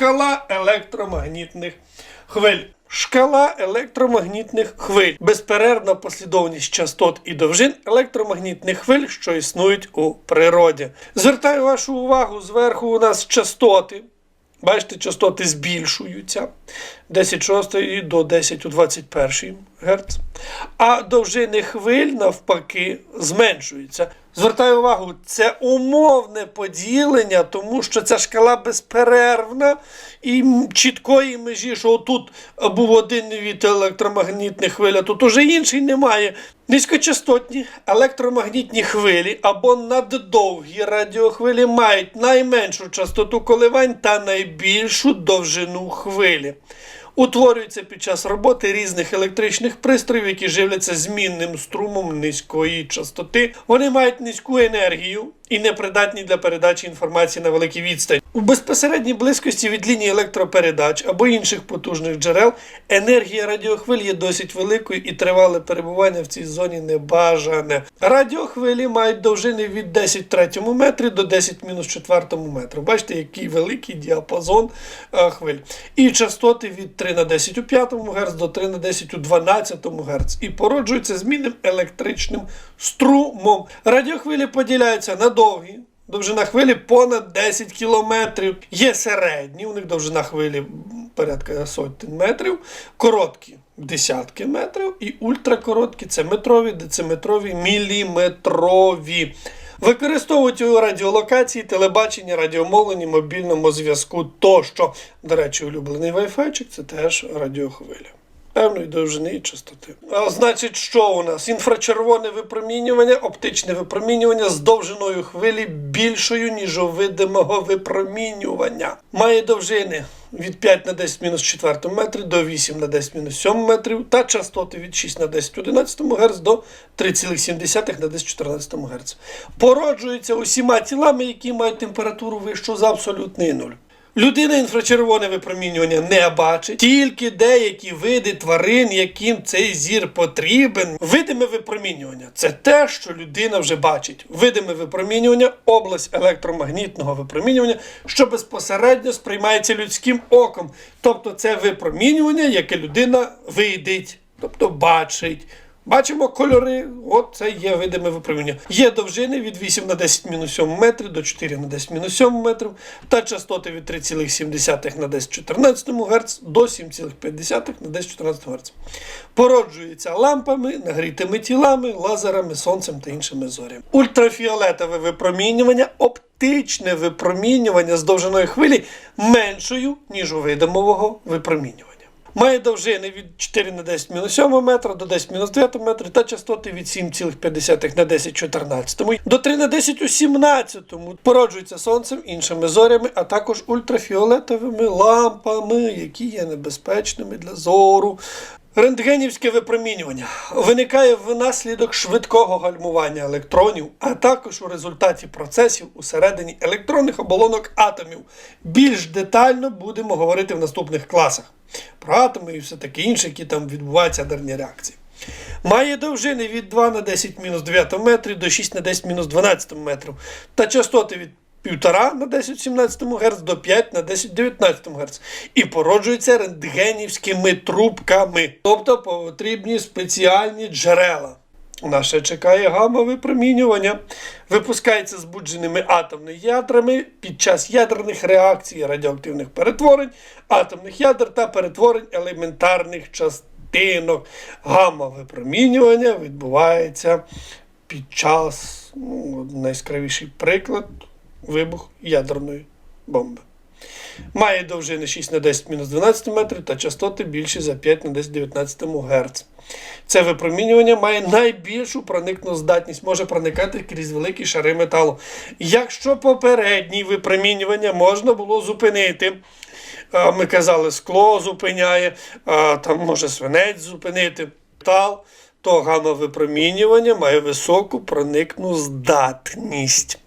шкала електромагнітних хвиль. Шкала електромагнітних хвиль. Безперервна послідовність частот і довжин електромагнітних хвиль, що існують у природі. Звертаю вашу увагу, зверху у нас частоти. Бачите, частоти збільшуються 10 шостої до 10 у 21 Гц. А довжини хвиль, навпаки, зменшуються. Звертаю увагу, це умовне поділення, тому що ця шкала безперервна і чіткої межі, що тут був один від електромагнітних хвиль, а тут уже інший немає. Низькочастотні електромагнітні хвилі або наддовгі радіохвилі мають найменшу частоту коливань та найбільшу довжину хвилі. Утворюються під час роботи різних електричних пристроїв, які живляться змінним струмом низької частоти. Вони мають низьку енергію і непридатні для передачі інформації на великій відстань. У безпосередній близькості від лінії електропередач або інших потужних джерел енергія радіохвиль є досить великою і тривале перебування в цій зоні небажане. Радіохвилі мають довжини від 10 в третьому метрі до 10 мінус четвертому метру. Бачите, який великий діапазон е, хвиль. І частоти від 3 на 10 у 5 Гц до 3 на 10 у 12 Гц. І породжуються змінним електричним струмом. Радіохвилі поділяються на довгі. Довжина хвилі понад 10 кілометрів. Є середні, у них довжина хвилі порядка сотень метрів, короткі десятки метрів, і ультракороткі це метрові, дециметрові, міліметрові. Використовують у радіолокації, телебаченні, радіомовленні, мобільному зв'язку тощо. До речі, улюблений Wi-Fi це теж радіохвиля. Певної довжини і частоти. А, значить, що у нас? Інфрачервоне випромінювання, оптичне випромінювання з довжиною хвилі більшою, ніж у видимого випромінювання. Має довжини від 5 на 10 мінус 4 метрі до 8 на 10 мінус 7 метрів та частоти від 6 на 10 11 Гц до 3,7 на 10 14 Гц. Породжуються усіма тілами, які мають температуру вищу за абсолютний нуль. Людина інфрачервоне випромінювання не бачить, тільки деякі види тварин, яким цей зір потрібен. Видиме випромінювання це те, що людина вже бачить. Видиме випромінювання область електромагнітного випромінювання, що безпосередньо сприймається людським оком. Тобто це випромінювання, яке людина видить, тобто бачить. Бачимо кольори, от це є видиме випромінювання. Є довжини від 8 на 10 мінус 7 метрів до 4 на 10 мінус 7 метрів та частоти від 3,7 на 10 14 Гц до 7,5 на 10 14 Гц. Породжується лампами, нагрітими тілами, лазерами, сонцем та іншими зорями. Ультрафіолетове випромінювання оптичне випромінювання з довжиною хвилі меншою, ніж у видимового випромінювання. Має довжини від 4 на 10 мінус 7 метра до 10 мінус 9 метра та частоти від 7,5 на 10 14 до 3 на 10 у 17 породжується сонцем, іншими зорями, а також ультрафіолетовими лампами, які є небезпечними для зору. Рентгенівське випромінювання виникає внаслідок швидкого гальмування електронів, а також у результаті процесів усередині електронних оболонок атомів. Більш детально будемо говорити в наступних класах про атоми і все таке інше, які там відбуваються ядерні реакції. Має довжини від 2 на 10 мінус 9 метрів до 6 на 10 мінус 12 метрів та частоти від 1,5 на 10 17 Гц до 5 на 10 19 Гц. І породжуються рентгенівськими трубками. Тобто потрібні спеціальні джерела. Нас чекає гамма випромінювання. Випускається збудженими атомними ядрами під час ядерних реакцій, радіоактивних перетворень, атомних ядер та перетворень елементарних частинок. Гамма випромінювання відбувається під час ну, найяскравіший приклад вибух ядерної бомби. Має довжини 6 на 10 мінус 12 метрів та частоти більші за 5 на 10 19 Гц. Це випромінювання має найбільшу проникну здатність, може проникати крізь великі шари металу. Якщо попереднє випромінювання можна було зупинити, ми казали, скло зупиняє, там може свинець зупинити, метал, то гамма випромінювання має високу проникну здатність.